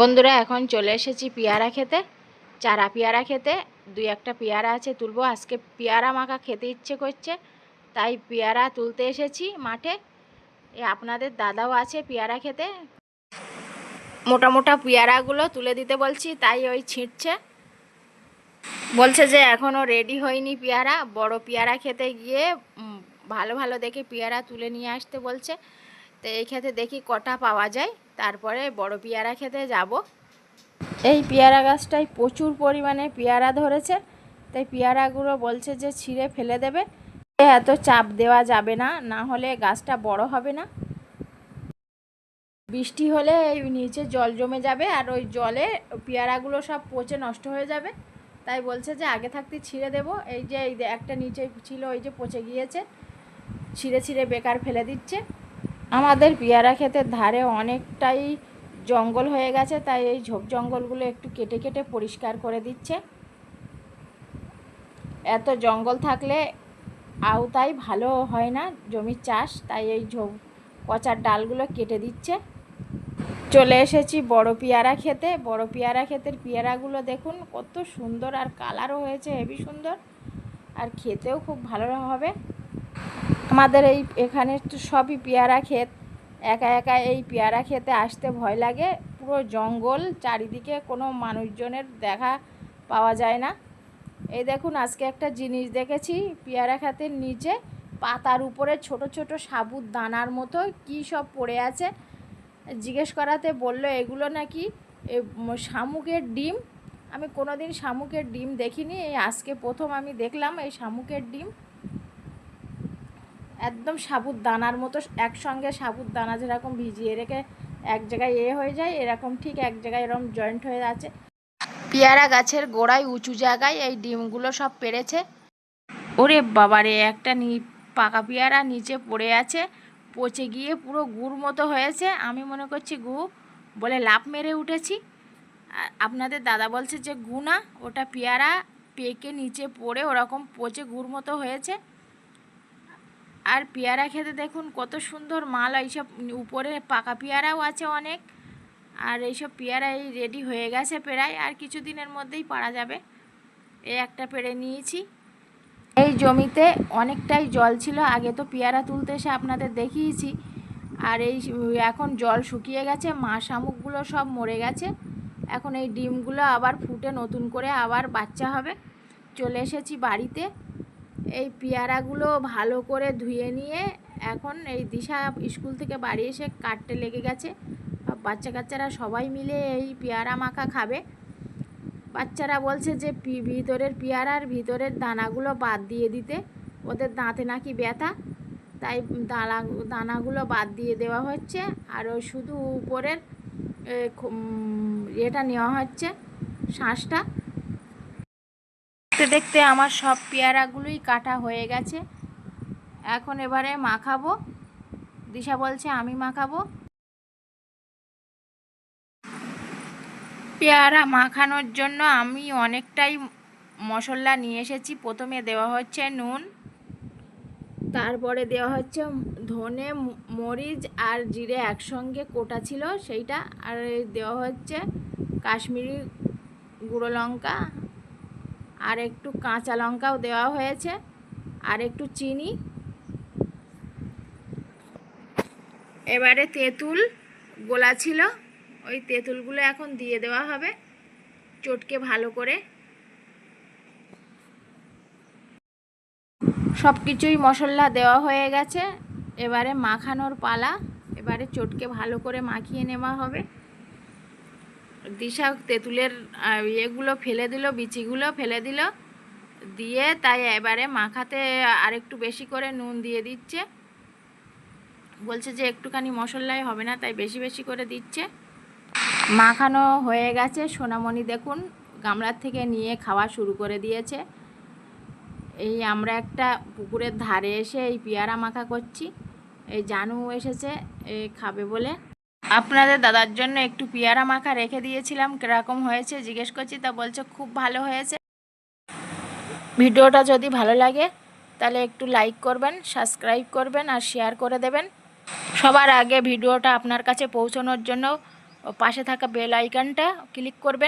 বন্ধুরা, এখন চলে এসেছি পেয়ারা খেতে। চারা পেয়ারা খেতে। দুই একটা পেয়ারা আছে তুলবো। আজকে পেয়ারা মাখা খেতে ইচ্ছে করছে, তাই পেয়ারা তুলতে এসেছি মাঠে। এ, আপনাদের দাদাও আছে পেয়ারা খেতে। মোটা মোটা পেয়ারাগুলো তুলে দিতে বলছি, তাই ওই ছিঁড়ছে। বলছে যে এখনও রেডি হয়নি পেয়ারা। বড় পেয়ারা খেতে গিয়ে ভালো ভালো দেখে পেয়ারা তুলে নিয়ে আসতে বলছে। তো এই খেতে দেখি কটা পাওয়া যায়। তারপরে বড় পেয়ারা খেতে যাব। এই পেয়ারা গাছটায় প্রচুর পরিমাণে পেয়ারা ধরেছে। তাই পেয়ারাগুলো বলছে যে ছিঁড়ে ফেলে দেবে। এত চাপ দেওয়া যাবে না না হলে গাছটা বড় হবে না। বৃষ্টি হলে এই নিচে জল জমে যাবে আর ওই জলে পেয়ারাগুলো সব পচে নষ্ট হয়ে যাবে। তাই বলছে যে আগে থাকতে ছিঁড়ে দেবো। এই যে একটা নিচে ছিল, ওই যে পচে গিয়েছে। ছিঁড়ে ছিঁড়ে বেকার ফেলে দিচ্ছে। আমাদের পেয়ারা ক্ষেতের ধারে অনেকটাই জঙ্গল হয়ে গেছে, তাই এই ঝোপ জঙ্গলগুলো একটু কেটে কেটে পরিষ্কার করে দিচ্ছে। এত জঙ্গল থাকলে আওতায় ভালো হয় না জমির চাষ, তাই এই ঝোপ, পচার ডালগুলো কেটে দিচ্ছে। চলে এসেছি বড় পেয়ারা খেতে বড় পেয়ারা ক্ষেতের পেয়ারাগুলো দেখুন, কত সুন্দর আর কালারও হয়েছে, হেভি সুন্দর। আর খেতেও খুব ভালো হবে। আমাদের এই এখানে সবই পেয়ারা ক্ষেত। একা একা এই পেয়ারা খেতে আসতে ভয় লাগে। পুরো জঙ্গল, চারিদিকে কোনো মানুষজনের দেখা পাওয়া যায় না। এই দেখুন, আজকে একটা জিনিস দেখেছি পেয়ারা খাতের নিচে পাতার উপরে ছোট ছোট সাবুত দানার মতো কী সব পড়ে আছে। জিজ্ঞেস করাতে বলল, এগুলো নাকি শামুকের ডিম? আমি কোনোদিন শামুকের ডিম দেখিনি। এই আজকে প্রথম আমি দেখলাম এই শামুকের ডিম। একদম সাবুত দানার মতো একসঙ্গে সাবুত দানা যেরকম ভিজিয়ে রেখে এক জায়গায় এ হয়ে যায় এরকম ঠিক এক জায়গায় এরকম জয়েন্ট হয়ে আছে। পেয়ারা গাছের গোড়ায় উঁচু জায়গায় এই ডিমগুলো সব পেরেছে। ওরে বাবারে একটা নি পাকা পেয়ারা নিচে পড়ে আছে পচে গিয়ে পুরো গুড় মতো হয়েছে। আমি মনে করছি গু বলে লাভ মেরে উঠেছি। আর আপনাদের দাদা বলছে যে গু না ওটা পেয়ারা পেকে নিচে পড়ে ওরকম পচে গুড় মতো হয়েছে। আর পেয়ারা খেতে দেখুন, কত সুন্দর মাল, এইসব উপরে পাকা পেয়ারাও আছে অনেক। আর এইসব পেয়ারা এই রেডি হয়ে গেছে প্রায়, আর কিছু দিনের মধ্যেই পারা যাবে। এই একটা পেড়ে নিয়েছি। এই জমিতে অনেকটাই জল ছিল, আগে তো পেয়ারা তুলতে এসে আপনাদের দেখিয়েছি। আর এই এখন জল শুকিয়ে গেছে, মা শামুকগুলো সব মরে গেছে। এখন এই ডিমগুলো আবার ফুটে নতুন করে আবার বাচ্চা হবে। চলে এসেছি বাড়িতে। এই পেয়ারাগুলো ভালো করে ধুয়ে নিয়ে এখন এই দিশা স্কুল থেকে বাড়ি এসে কাটতে লেগে গেছে। বাচ্চা কাচ্চারা সবাই মিলে এই পেয়ারা মাখা খাবে। বাচ্চারা বলছে যে ভিতরের পেয়ারার ভিতরের দানাগুলো বাদ দিয়ে দিতে। ওদের দাঁতে নাকি ব্যথা। তাই দানা, দানাগুলো বাদ দিয়ে দেওয়া হচ্ছে। আর ওই শুধু উপরের এটা নেওয়া হচ্ছে, শাঁসটা। দেখতে দেখতে আমার সব পেয়ারাগুলোই কাটা হয়ে গেছে। এখন এবারে মাখাবো। দিশা বলছে, আমি মাখাবো। পেয়ারা মাখানোর জন্য আমি অনেকটাই মশলা নিয়ে এসেছি। প্রথমে দেওয়া হচ্ছে নুন, তারপরে দেওয়া হচ্ছে ধনে, মরিচ আর জিরে একসঙ্গে কোটা ছিল সেইটা। আর দেওয়া হচ্ছে কাশ্মীরি গুঁড়ো লঙ্কা আর একটু কাঁচা লঙ্কাও দেওয়া হয়েছে আর একটু চিনি। এবারে তেঁতুল গোলা ছিল, ওই তেঁতুলগুলো এখন দিয়ে দেওয়া হবে চটকে ভালো করে। সব কিছুই মশলা দেওয়া হয়ে গেছে, এবারে মাখানোর পালা, এবারে চটকে ভালো করে মাখিয়ে নেওয়া হবে। দিশা তেঁতুলের ইয়েগুলো ফেলে দিল, বিচিগুলো ফেলে দিল। দিয়ে তাই এবারে মাখাতে আরেকটু বেশি করে নুন দিয়ে দিচ্ছে। বলছে যে একটুখানি মশলায় হবে না, তাই বেশি বেশি করে দিচ্ছে। মাখানো হয়ে গেছে। সোনামণি দেখুন, গামলার থেকে নিয়ে খাওয়া শুরু করে দিয়েছে। এই আমরা একটা পুকুরের ধারে এসে এই পেয়ারা মাখা করছি। এই জানু এসেছে, এ খাবে বলে। আপনাদের দাদার জন্য একটু পেয়ারা মাখা রেখে দিয়েছিলাম। কীরকম হয়েছে জিজ্ঞেস করছি, তা বলছে খুব ভালো হয়েছে। ভিডিওটা যদি ভালো লাগে, তাহলে একটু লাইক করবেন সাবস্ক্রাইব করবেন আর শেয়ার করে দেবেন। সবার আগে ভিডিওটা আপনার কাছে পৌঁছানোর জন্য পাশে থাকা বেল আইকনটা ক্লিক করবেন।